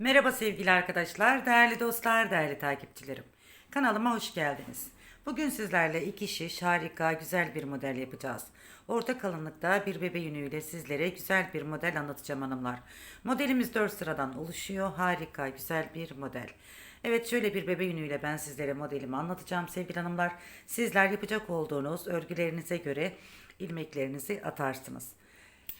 Merhaba sevgili arkadaşlar, değerli dostlar, değerli takipçilerim. Kanalıma hoş geldiniz. Bugün sizlerle iki şiş harika, güzel bir model yapacağız. Orta kalınlıkta bir bebe yünüyle sizlere güzel bir model anlatacağım hanımlar. Modelimiz 4 sıradan oluşuyor. Harika, güzel bir model. Evet şöyle bir bebe yünüyle ben sizlere modelimi anlatacağım sevgili hanımlar. Sizler yapacak olduğunuz örgülerinize göre ilmeklerinizi atarsınız.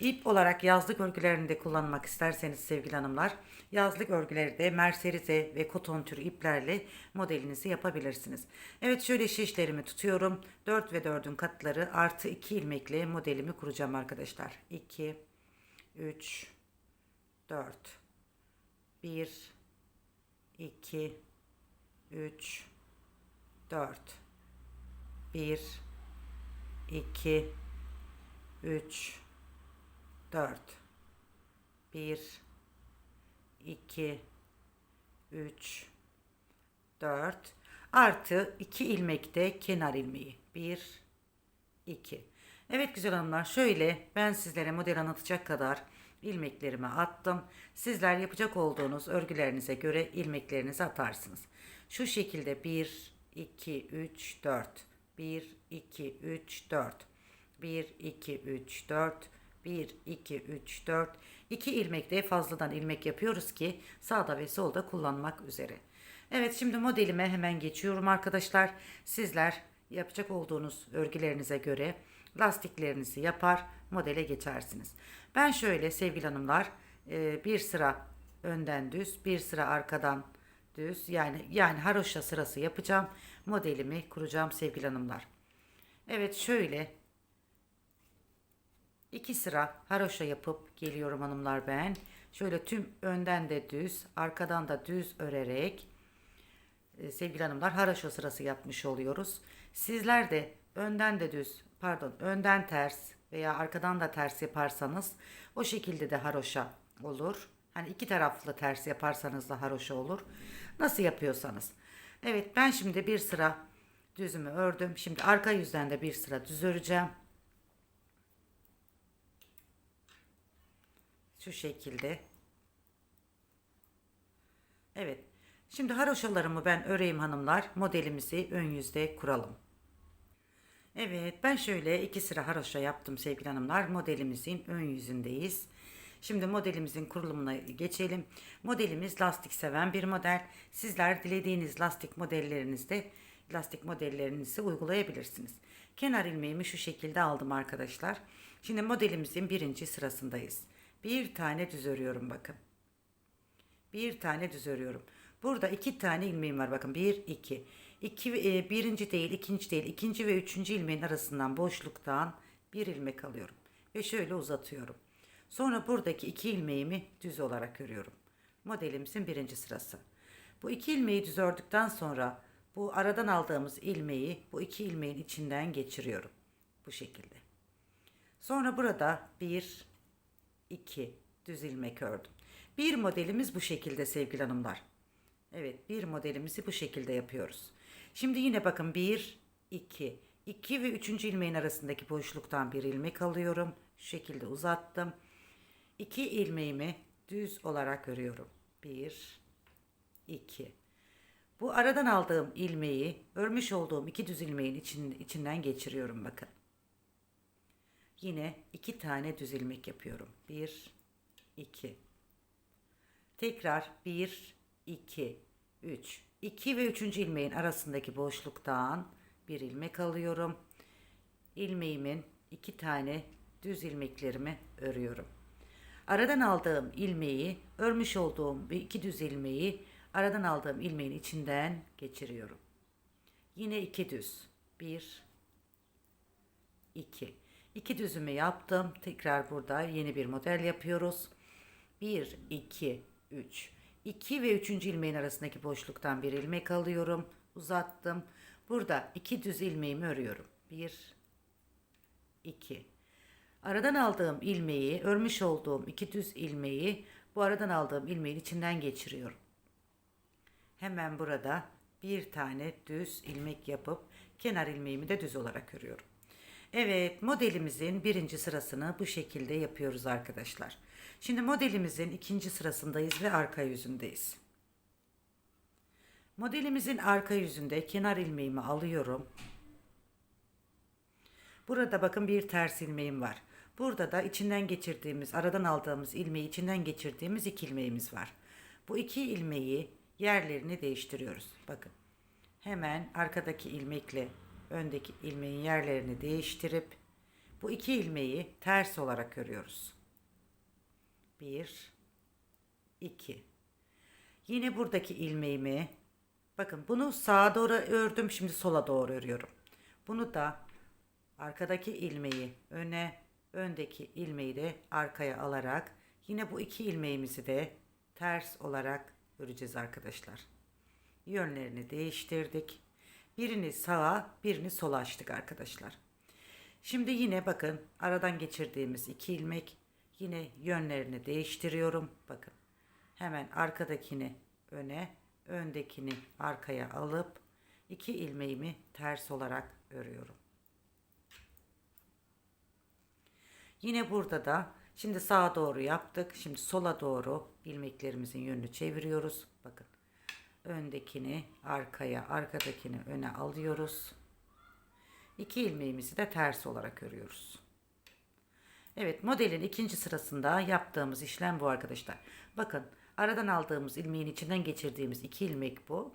İp olarak yazlık örgülerini de kullanmak isterseniz sevgili hanımlar, yazlık örgüleri de merserize ve koton türü iplerle modelinizi yapabilirsiniz. Evet şöyle şişlerimi tutuyorum. 4 ve 4'ün katları artı 2 ilmekle modelimi kuracağım arkadaşlar. 2, 3, 4, 1, 2, 3, 4, 1, 2, 3, 4 1 2 3 4 artı 2 ilmek de kenar ilmeği. 1 2 Evet güzel hanımlar şöyle ben sizlere model anlatacak kadar ilmeklerimi attım. Sizler yapacak olduğunuz örgülerinize göre ilmeklerinizi atarsınız. Şu şekilde 1 2 3 4 1 2 3 4 1 2 3 4 1, 2, 3, 4. 2 ilmek de fazladan ilmek yapıyoruz ki sağda ve solda kullanmak üzere. Evet şimdi modelime hemen geçiyorum arkadaşlar. Sizler yapacak olduğunuz örgülerinize göre lastiklerinizi yapar modele geçersiniz. Ben şöyle sevgili hanımlar e, bir sıra önden düz bir sıra arkadan düz yani yani haroşa sırası yapacağım. Modelimi kuracağım sevgili hanımlar. Evet şöyle İki sıra haroşa yapıp geliyorum hanımlar ben. Şöyle tüm önden de düz, arkadan da düz örerek e, sevgili hanımlar haroşa sırası yapmış oluyoruz. Sizler de önden de düz, pardon, önden ters veya arkadan da ters yaparsanız o şekilde de haroşa olur. Hani iki taraflı ters yaparsanız da haroşa olur. Nasıl yapıyorsanız. Evet ben şimdi bir sıra düzümü ördüm. Şimdi arka yüzden de bir sıra düz öreceğim. Şu şekilde. Evet. Şimdi haroşalarımı ben öreyim hanımlar. Modelimizi ön yüzde kuralım. Evet ben şöyle iki sıra haroşa yaptım sevgili hanımlar. Modelimizin ön yüzündeyiz. Şimdi modelimizin kurulumuna geçelim. Modelimiz lastik seven bir model. Sizler dilediğiniz lastik modellerinizde lastik modellerinizi uygulayabilirsiniz. Kenar ilmeğimi şu şekilde aldım arkadaşlar. Şimdi modelimizin birinci sırasındayız. Bir tane düz örüyorum bakın. Bir tane düz örüyorum. Burada iki tane ilmeğim var bakın. Bir, iki. İki, e, birinci değil, ikinci değil. ikinci ve üçüncü ilmeğin arasından boşluktan bir ilmek alıyorum. Ve şöyle uzatıyorum. Sonra buradaki iki ilmeğimi düz olarak örüyorum. Modelimizin birinci sırası. Bu iki ilmeği düz ördükten sonra bu aradan aldığımız ilmeği bu iki ilmeğin içinden geçiriyorum. Bu şekilde. Sonra burada bir, 2 düz ilmek ördüm. Bir modelimiz bu şekilde sevgili hanımlar. Evet bir modelimizi bu şekilde yapıyoruz. Şimdi yine bakın 1, 2, 2 ve 3. ilmeğin arasındaki boşluktan bir ilmek alıyorum. Şu şekilde uzattım. 2 ilmeğimi düz olarak örüyorum. 1, 2. Bu aradan aldığım ilmeği örmüş olduğum iki düz ilmeğin için, içinden geçiriyorum bakın. Yine iki tane düz ilmek yapıyorum. Bir, iki. Tekrar bir, iki, üç. İki ve üçüncü ilmeğin arasındaki boşluktan bir ilmek alıyorum. İlmeğimin iki tane düz ilmeklerimi örüyorum. Aradan aldığım ilmeği, örmüş olduğum iki düz ilmeği aradan aldığım ilmeğin içinden geçiriyorum. Yine iki düz. Bir, iki. İki düzümü yaptım. Tekrar burada yeni bir model yapıyoruz. 1, 2, 3. 2 ve 3. ilmeğin arasındaki boşluktan bir ilmek alıyorum. Uzattım. Burada iki düz ilmeğimi örüyorum. 1, 2. Aradan aldığım ilmeği, örmüş olduğum iki düz ilmeği bu aradan aldığım ilmeğin içinden geçiriyorum. Hemen burada bir tane düz ilmek yapıp kenar ilmeğimi de düz olarak örüyorum. Evet modelimizin birinci sırasını bu şekilde yapıyoruz arkadaşlar. Şimdi modelimizin ikinci sırasındayız ve arka yüzündeyiz. Modelimizin arka yüzünde kenar ilmeğimi alıyorum. Burada bakın bir ters ilmeğim var. Burada da içinden geçirdiğimiz, aradan aldığımız ilmeği içinden geçirdiğimiz iki ilmeğimiz var. Bu iki ilmeği yerlerini değiştiriyoruz. Bakın. Hemen arkadaki ilmekle öndeki ilmeğin yerlerini değiştirip bu iki ilmeği ters olarak örüyoruz. Bir, iki. Yine buradaki ilmeğimi bakın bunu sağa doğru ördüm şimdi sola doğru örüyorum. Bunu da arkadaki ilmeği öne öndeki ilmeği de arkaya alarak yine bu iki ilmeğimizi de ters olarak öreceğiz arkadaşlar. Yönlerini değiştirdik. Birini sağa birini sola açtık arkadaşlar. Şimdi yine bakın aradan geçirdiğimiz iki ilmek yine yönlerini değiştiriyorum. Bakın hemen arkadakini öne öndekini arkaya alıp iki ilmeğimi ters olarak örüyorum. Yine burada da şimdi sağa doğru yaptık. Şimdi sola doğru ilmeklerimizin yönünü çeviriyoruz. Bakın. Öndekini arkaya, arkadakini öne alıyoruz. İki ilmeğimizi de ters olarak örüyoruz. Evet modelin ikinci sırasında yaptığımız işlem bu arkadaşlar. Bakın aradan aldığımız ilmeğin içinden geçirdiğimiz iki ilmek bu.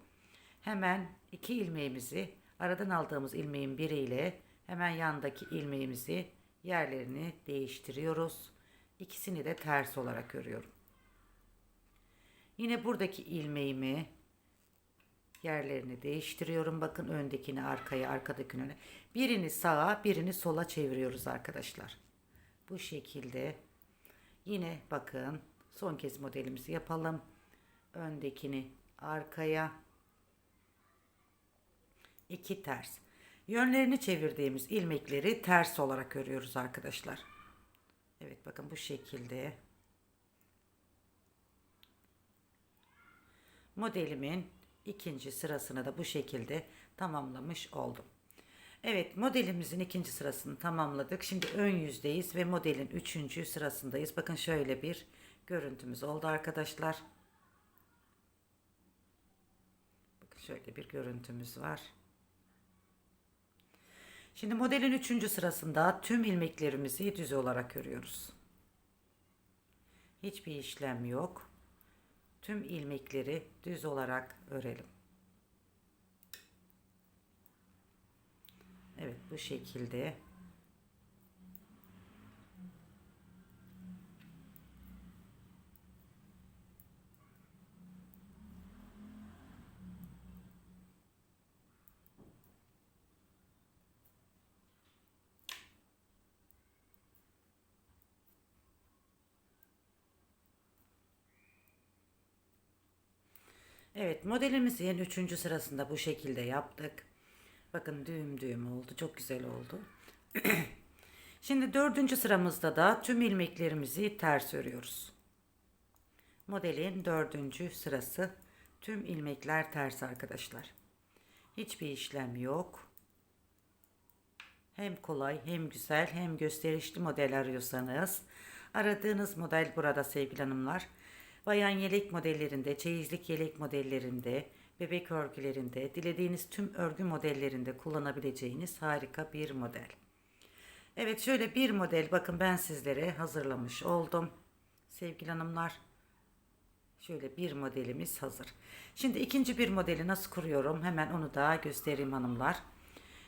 Hemen iki ilmeğimizi aradan aldığımız ilmeğin biriyle hemen yandaki ilmeğimizi yerlerini değiştiriyoruz. İkisini de ters olarak örüyorum. Yine buradaki ilmeğimi yerlerini değiştiriyorum. Bakın öndekini arkaya, arkadakini öne. Birini sağa, birini sola çeviriyoruz arkadaşlar. Bu şekilde. Yine bakın son kez modelimizi yapalım. Öndekini arkaya. iki ters. Yönlerini çevirdiğimiz ilmekleri ters olarak örüyoruz arkadaşlar. Evet bakın bu şekilde. Modelimin ikinci sırasını da bu şekilde tamamlamış oldum. Evet modelimizin ikinci sırasını tamamladık. Şimdi ön yüzdeyiz ve modelin üçüncü sırasındayız. Bakın şöyle bir görüntümüz oldu arkadaşlar. Bakın şöyle bir görüntümüz var. Şimdi modelin üçüncü sırasında tüm ilmeklerimizi düz olarak örüyoruz. Hiçbir işlem yok. Tüm ilmekleri düz olarak örelim. Evet bu şekilde. Evet modelimizin üçüncü sırasında bu şekilde yaptık. Bakın düğüm düğüm oldu. Çok güzel oldu. Şimdi dördüncü sıramızda da tüm ilmeklerimizi ters örüyoruz. Modelin dördüncü sırası tüm ilmekler ters arkadaşlar. Hiçbir işlem yok. Hem kolay hem güzel hem gösterişli model arıyorsanız aradığınız model burada sevgili hanımlar. Bayan yelek modellerinde, çeyizlik yelek modellerinde, bebek örgülerinde, dilediğiniz tüm örgü modellerinde kullanabileceğiniz harika bir model. Evet şöyle bir model bakın ben sizlere hazırlamış oldum. Sevgili hanımlar. Şöyle bir modelimiz hazır. Şimdi ikinci bir modeli nasıl kuruyorum hemen onu da göstereyim hanımlar.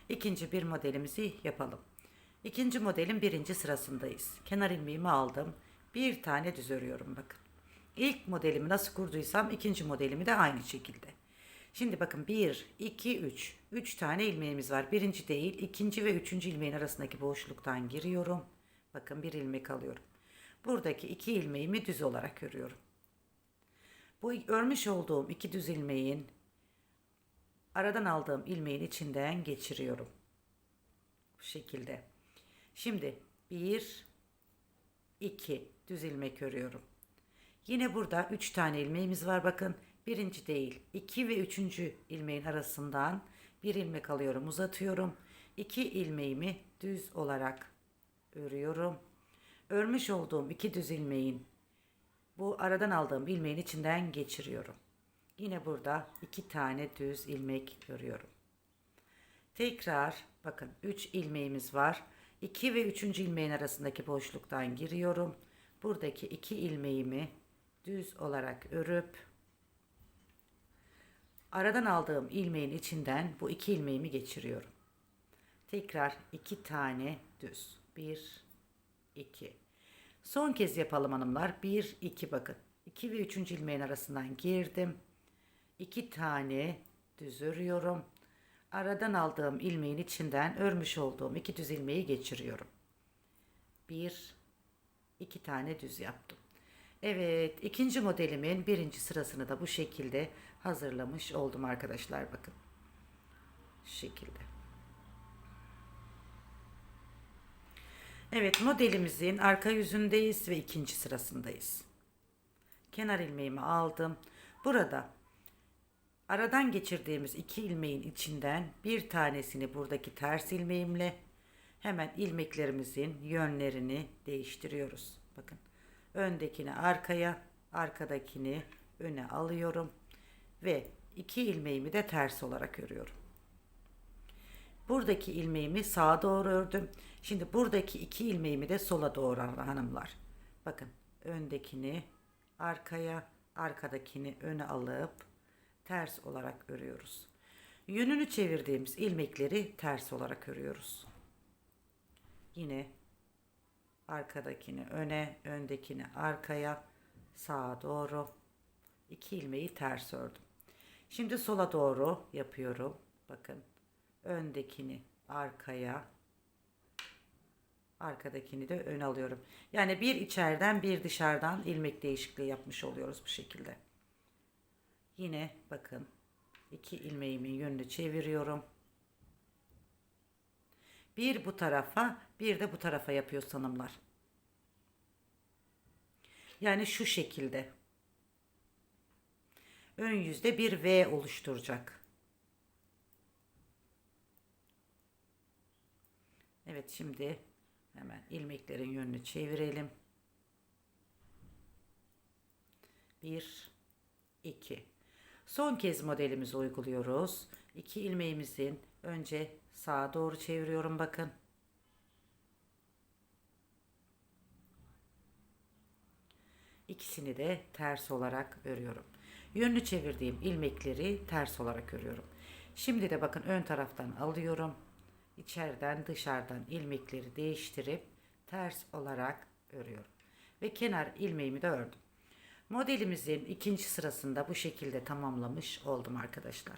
İkinci bir modelimizi yapalım. İkinci modelin birinci sırasındayız. Kenar ilmeğimi aldım. Bir tane düz örüyorum bakın. İlk modelimi nasıl kurduysam ikinci modelimi de aynı şekilde. Şimdi bakın 1, 2, 3. 3 tane ilmeğimiz var. Birinci değil, ikinci ve üçüncü ilmeğin arasındaki boşluktan giriyorum. Bakın bir ilmek alıyorum. Buradaki iki ilmeğimi düz olarak örüyorum. Bu örmüş olduğum iki düz ilmeğin aradan aldığım ilmeğin içinden geçiriyorum. Bu şekilde. Şimdi 1 2 düz ilmek örüyorum. Yine burada 3 tane ilmeğimiz var bakın. Birinci değil, 2 ve 3. ilmeğin arasından bir ilmek alıyorum, uzatıyorum. 2 ilmeğimi düz olarak örüyorum. Örmüş olduğum iki düz ilmeğin bu aradan aldığım ilmeğin içinden geçiriyorum. Yine burada iki tane düz ilmek örüyorum. Tekrar bakın 3 ilmeğimiz var. 2 ve 3. ilmeğin arasındaki boşluktan giriyorum. Buradaki 2 ilmeğimi düz olarak örüp aradan aldığım ilmeğin içinden bu 2 ilmeğimi geçiriyorum. Tekrar 2 tane düz. 1 2 Son kez yapalım hanımlar. 1 2 bakın. 2 ve 3. ilmeğin arasından girdim. 2 tane düz örüyorum. Aradan aldığım ilmeğin içinden örmüş olduğum iki düz ilmeği geçiriyorum. Bir, iki tane düz yaptım. Evet, ikinci modelimin birinci sırasını da bu şekilde hazırlamış oldum arkadaşlar bakın. Şu şekilde. Evet, modelimizin arka yüzündeyiz ve ikinci sırasındayız. Kenar ilmeğimi aldım. Burada Aradan geçirdiğimiz iki ilmeğin içinden bir tanesini buradaki ters ilmeğimle hemen ilmeklerimizin yönlerini değiştiriyoruz. Bakın öndekini arkaya, arkadakini öne alıyorum ve iki ilmeğimi de ters olarak örüyorum. Buradaki ilmeğimi sağa doğru ördüm. Şimdi buradaki iki ilmeğimi de sola doğru hanımlar. Bakın öndekini arkaya, arkadakini öne alıp ters olarak örüyoruz. Yönünü çevirdiğimiz ilmekleri ters olarak örüyoruz. Yine arkadakini öne, öndekini arkaya, sağa doğru iki ilmeği ters ördüm. Şimdi sola doğru yapıyorum. Bakın öndekini arkaya, arkadakini de ön alıyorum. Yani bir içeriden bir dışarıdan ilmek değişikliği yapmış oluyoruz bu şekilde. Yine bakın iki ilmeğimin yönünü çeviriyorum. Bir bu tarafa bir de bu tarafa yapıyor sanımlar. Yani şu şekilde. Ön yüzde bir V oluşturacak. Evet şimdi hemen ilmeklerin yönünü çevirelim. Bir, iki. Son kez modelimizi uyguluyoruz. İki ilmeğimizin önce sağa doğru çeviriyorum bakın. İkisini de ters olarak örüyorum. Yönünü çevirdiğim ilmekleri ters olarak örüyorum. Şimdi de bakın ön taraftan alıyorum. İçeriden dışarıdan ilmekleri değiştirip ters olarak örüyorum. Ve kenar ilmeğimi de ördüm. Modelimizin ikinci sırasında bu şekilde tamamlamış oldum arkadaşlar.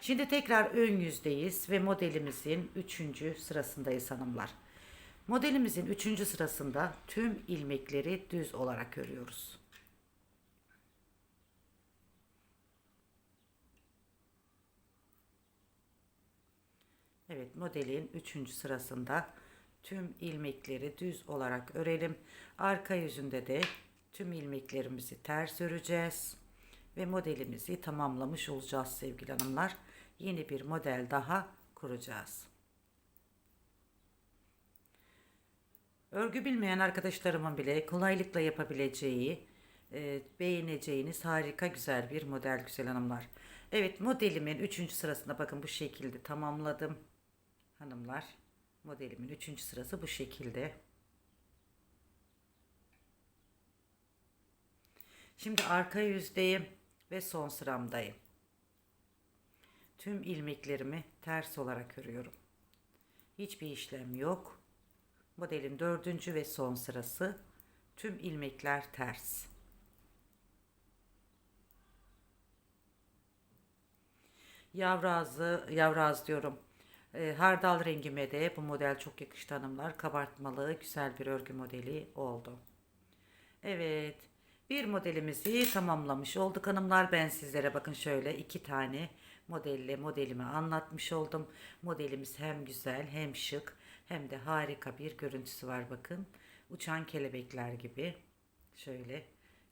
Şimdi tekrar ön yüzdeyiz ve modelimizin üçüncü sırasındayız hanımlar. Modelimizin üçüncü sırasında tüm ilmekleri düz olarak örüyoruz. Evet modelin üçüncü sırasında tüm ilmekleri düz olarak örelim. Arka yüzünde de tüm ilmeklerimizi ters öreceğiz ve modelimizi tamamlamış olacağız sevgili hanımlar. Yeni bir model daha kuracağız. Örgü bilmeyen arkadaşlarımın bile kolaylıkla yapabileceği, e, beğeneceğiniz harika güzel bir model güzel hanımlar. Evet modelimin 3. sırasında bakın bu şekilde tamamladım. Hanımlar modelimin 3. sırası bu şekilde. Şimdi arka yüzdeyim ve son sıramdayım. Tüm ilmeklerimi ters olarak örüyorum. Hiçbir işlem yok. Modelin dördüncü ve son sırası. Tüm ilmekler ters. Yavru ağzı diyorum. E, hardal rengime de bu model çok yakıştı hanımlar. Kabartmalı güzel bir örgü modeli oldu. Evet. Bir modelimizi tamamlamış olduk hanımlar. Ben sizlere bakın şöyle iki tane modelle modelimi anlatmış oldum. Modelimiz hem güzel hem şık hem de harika bir görüntüsü var bakın. Uçan kelebekler gibi. Şöyle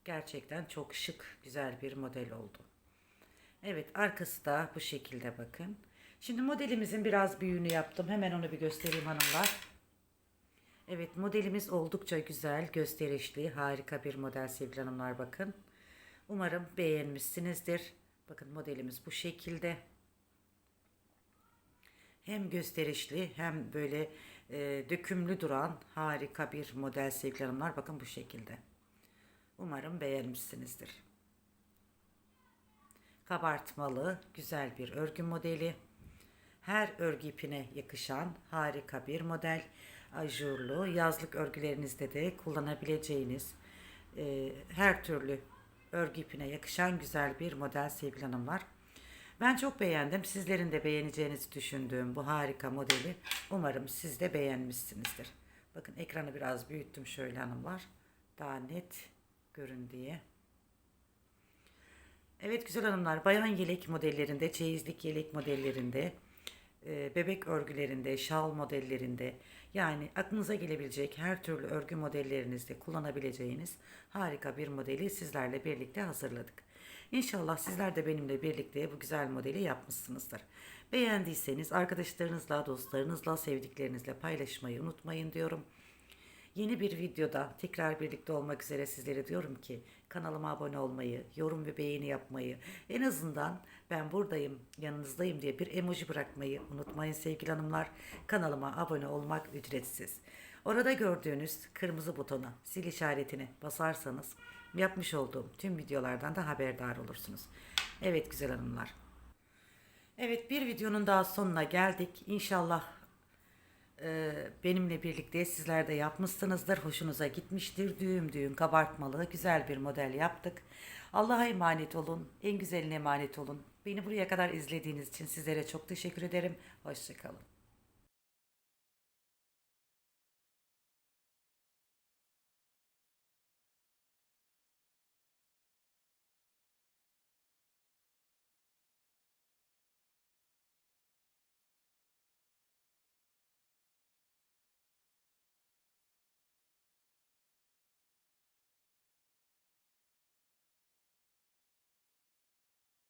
gerçekten çok şık güzel bir model oldu. Evet arkası da bu şekilde bakın. Şimdi modelimizin biraz büyüğünü yaptım. Hemen onu bir göstereyim hanımlar. Evet modelimiz oldukça güzel, gösterişli, harika bir model sevgili hanımlar bakın. Umarım beğenmişsinizdir. Bakın modelimiz bu şekilde. Hem gösterişli hem böyle e, dökümlü duran harika bir model sevgili hanımlar. Bakın bu şekilde. Umarım beğenmişsinizdir. Kabartmalı, güzel bir örgü modeli. Her örgü ipine yakışan harika bir model. Ajurlu, yazlık örgülerinizde de kullanabileceğiniz e, her türlü örgü ipine yakışan güzel bir model sevgili hanımlar. Ben çok beğendim. Sizlerin de beğeneceğinizi düşündüğüm bu harika modeli. Umarım siz de beğenmişsinizdir. Bakın ekranı biraz büyüttüm şöyle hanımlar. Daha net görün diye. Evet güzel hanımlar, bayan yelek modellerinde, çeyizlik yelek modellerinde, e, bebek örgülerinde, şal modellerinde, yani aklınıza gelebilecek her türlü örgü modellerinizde kullanabileceğiniz harika bir modeli sizlerle birlikte hazırladık. İnşallah sizler de benimle birlikte bu güzel modeli yapmışsınızdır. Beğendiyseniz arkadaşlarınızla, dostlarınızla, sevdiklerinizle paylaşmayı unutmayın diyorum. Yeni bir videoda tekrar birlikte olmak üzere sizlere diyorum ki kanalıma abone olmayı, yorum ve beğeni yapmayı, en azından ben buradayım, yanınızdayım diye bir emoji bırakmayı unutmayın sevgili hanımlar. Kanalıma abone olmak ücretsiz. Orada gördüğünüz kırmızı butona, sil işaretini basarsanız yapmış olduğum tüm videolardan da haberdar olursunuz. Evet güzel hanımlar. Evet bir videonun daha sonuna geldik. İnşallah benimle birlikte sizler de yapmışsınızdır. Hoşunuza gitmiştir. Düğüm düğüm kabartmalı güzel bir model yaptık. Allah'a emanet olun. En güzeline emanet olun. Beni buraya kadar izlediğiniz için sizlere çok teşekkür ederim. Hoşçakalın.